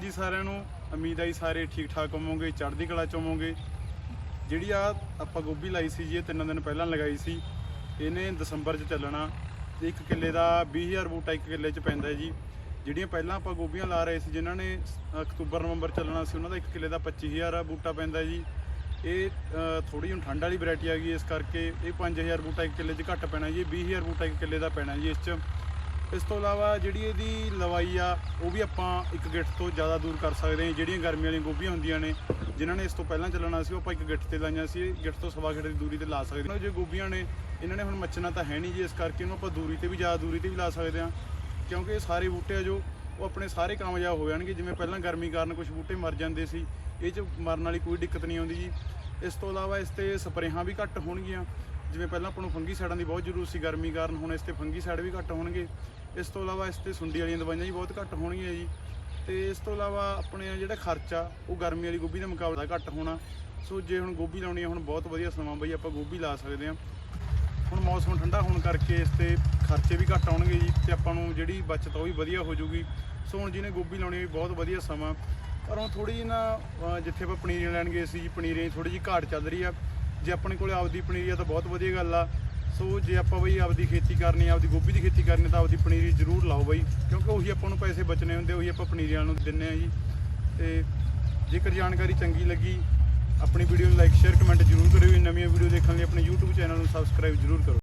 ਜੀ ਸਾਰਿਆਂ ਨੂੰ ਉਮੀਦ ਆਈ ਸਾਰੇ ਠੀਕ ਠਾਕ ਹੋਵੋਗੇ, ਚੜ੍ਹਦੀ ਕਲਾ ਚ ਹੋਵੋਗੇ। ਜਿਹੜੀ ਆ ਆਪਾਂ ਗੋਭੀ ਲਾਈ ਸੀ ਜੀ, ਇਹ ਤਿੰਨ ਦਿਨ ਪਹਿਲਾਂ ਲਗਾਈ ਸੀ। ਇਹਨੇ ਦਸੰਬਰ 'ਚ ਚੱਲਣਾ। ਇੱਕ ਕਿੱਲੇ ਦਾ 20000 ਬੂਟਾ ਇੱਕ ਕਿੱਲੇ 'ਚ ਪੈਂਦਾ ਜੀ। ਜਿਹੜੀਆਂ ਪਹਿਲਾਂ ਆਪਾਂ ਗੋਭੀਆਂ ਲਾ ਰਹੇ ਸੀ, ਜਿਨ੍ਹਾਂ ਨੇ ਅਕਤੂਬਰ, ਨਵੰਬਰ ਚੱਲਣਾ ਸੀ, ਉਹਨਾਂ ਦਾ ਇੱਕ ਕਿੱਲੇ ਦਾ 25000 ਬੂਟਾ ਪੈਂਦਾ ਜੀ। ਇਹ ਥੋੜੀ ਜਿਹੀ ਠੰਡ ਵਾਲੀ ਵੈਰਾਈਟੀ ਆ ਗਈ, ਇਸ ਕਰਕੇ ਇਹ 5000 ਬੂਟਾ ਇੱਕ ਕਿੱਲੇ 'ਚ ਘੱਟ ਪੈਣਾ ਜੀ 20000 ਬੂਟਾ ਇੱਕ ਕਿੱਲੇ ਦਾ ਪੈਣਾ ਜੀ, ਇਸ 'ਚ। ਇਸ ਤੋਂ ਇਲਾਵਾ ਜਿਹੜੀ ਇਹਦੀ ਲਵਾਈ ਆ, ਉਹ ਵੀ ਆਪਾਂ ਇੱਕ ਗਿੱਠ ਤੋਂ ਜ਼ਿਆਦਾ ਦੂਰ ਕਰ ਸਕਦੇ ਹਾਂ। ਜਿਹੜੀਆਂ ਗਰਮੀ ਵਾਲੀਆਂ ਗੋਭੀਆਂ ਹੁੰਦੀਆਂ ਨੇ, ਜਿਨ੍ਹਾਂ ਨੇ ਇਸ ਤੋਂ ਪਹਿਲਾਂ ਚੱਲਣਾ ਸੀ, ਉਹ ਆਪਾਂ ਇੱਕ ਗਿੱਠ ਤੇ ਲਾਈਆਂ ਸੀ। ਗਿੱਠ ਤੋਂ ਸਵਾ ਗਿੱਠ ਦੀ ਦੂਰੀ ਤੇ ਲਾ ਸਕਦੇ ਹਾਂ। ਜੇ ਗੋਭੀਆਂ ਨੇ, ਇਹਨਾਂ ਨੇ ਹੁਣ ਮੱਚਣਾ ਤਾਂ ਹੈ ਨਹੀਂ ਜੀ ਇਸ ਕਰਕੇ, ਇਹਨੂੰ ਆਪਾਂ ਦੂਰੀ ਤੇ ਵੀ, ਜ਼ਿਆਦਾ ਦੂਰੀ ਤੇ ਵੀ ਲਾ ਸਕਦੇ ਹਾਂ। ਕਿਉਂਕਿ ਇਹ ਸਾਰੇ ਬੂਟੇ ਆ ਜੋ, ਉਹ ਆਪਣੇ ਸਾਰੇ ਕਾਮਯਾਬ ਹੋ ਜਾਣਗੇ। ਜਿਵੇਂ ਪਹਿਲਾਂ ਗਰਮੀ ਕਾਰਨ ਕੁਝ ਬੂਟੇ ਮਰ ਜਾਂਦੇ ਸੀ, ਇਹ 'ਚ ਮਰਨ ਵਾਲੀ ਕੋਈ ਦਿੱਕਤ ਨਹੀਂ ਆਉਂਦੀ ਜੀ। ਇਸ ਤੋਂ ਇਲਾਵਾ ਇਸ ਤੇ ਸਪਰੇਹਾਂ ਵੀ ਘੱਟ ਹੋਣਗੀਆਂ। ਜਿਵੇਂ ਪਹਿਲਾਂ ਆਪਾਂ ਨੂੰ ਫੰਗੀ ਸਾਈਡਾਂ ਦੀ ਬਹੁਤ ਜ਼ਰੂਰਤ ਸੀ ਗਰਮੀ ਕਾਰਨ, ਹੁਣ ਇਸ ਤੇ ਫੰਗੀ ਸਾਈਡ ਵੀ ਘੱਟ ਹੋਣਗੇ। ਇਸ ਤੋਂ ਇਲਾਵਾ ਇਸ ਤੇ ਸੁੰਡੀ ਵਾਲੀਆਂ ਦਵਾਈਆਂ ਵੀ ਬਹੁਤ ਘੱਟ ਹੋਣਗੀਆਂ ਜੀ। ਤੇ ਇਸ ਤੋਂ ਇਲਾਵਾ ਆਪਣੇ ਜਿਹੜਾ ਖਰਚਾ, ਉਹ ਗਰਮੀ ਵਾਲੀ ਗੋਭੀ ਦੇ ਮੁਕਾਬਲੇ ਘੱਟ ਹੋਣਾ। ਸੋ ਜੇ ਹੁਣ ਗੋਭੀ ਲਾਉਣੀ ਹੈ ਹੁਣ ਬਹੁਤ ਵਧੀਆ ਸਮਾਂ ਬਈ ਆਪਾਂ ਗੋਭੀ ਲਾ ਸਕਦੇ ਹਾਂ। ਹੁਣ ਮੌਸਮ ਠੰਡਾ ਹੋਣ ਕਰਕੇ ਇਸ ਤੇ ਖਰਚੇ ਵੀ ਘੱਟ ਆਉਣਗੇ ਜੀ ਤੇ ਆਪਾਂ ਨੂੰ ਜਿਹੜੀ ਬਚਤ ਉਹ ਵੀ ਵਧੀਆ ਹੋ ਜਾਊਗੀ। ਸੋ ਹੁਣ ਜਿਹਨੇ ਗੋਭੀ ਲਾਉਣੀ ਵੀ ਬਹੁਤ ਵਧੀਆ ਸਮਾਂ। ਪਰ ਹੁਣ ਥੋੜੀ ਜਿਹੀ ਨਾ ਜਿੱਥੇ ਆਪਾਂ ਪਨੀਰੀਆਂ ਲੈਣ ਗਏ ਸੀ ਜੀ ਪਨੀਰੀਆਂ ਥੋੜੀ ਜਿਹੀ ਘਾਟ ਚੱਲ ਰਹੀ ਆ। ਜੇ ਆਪਣੇ ਕੋਲੇ ਆਪਦੀ ਪਨੀਰੀ ਆ ਤਾਂ ਬਹੁਤ ਵਧੀਆ ਗੱਲ ਆ। ਸੋ ਜੇ ਆਪਾਂ ਬਈ ਆਪਦੀ ਖੇਤੀ ਕਰਨੀ ਆਪਦੀ ਗੋਭੀ ਦੀ ਖੇਤੀ ਕਰਨੀ ਤਾਂ ਆਪਦੀ ਪਨੀਰੀ ਜ਼ਰੂਰ ਲਾਓ ਬਈ, ਕਿਉਂਕਿ ਉਹੀ ਆਪਾਂ ਨੂੰ ਪੈਸੇ ਬਚਣੇ ਹੁੰਦੇ, ਉਹੀ ਆਪਾਂ ਪਨੀਰੀਆਂ ਨੂੰ ਦਿੰਨੇ ਆ ਜੀ। ਤੇ ਜੇਕਰ ਜਾਣਕਾਰੀ ਚੰਗੀ ਲੱਗੀ, ਆਪਣੀ ਵੀਡੀਓ ਨੂੰ ਲਾਈਕ ਸ਼ੇਅਰ ਕਮੈਂਟ ਜ਼ਰੂਰ ਕਰਿਓ। ਨਵੀਆਂ ਵੀਡੀਓ ਦੇਖਣ ਲਈ ਆਪਣੇ YouTube ਚੈਨਲ ਨੂੰ ਸਬਸਕ੍ਰਾਈਬ ਜ਼ਰੂਰ ਕਰੋ।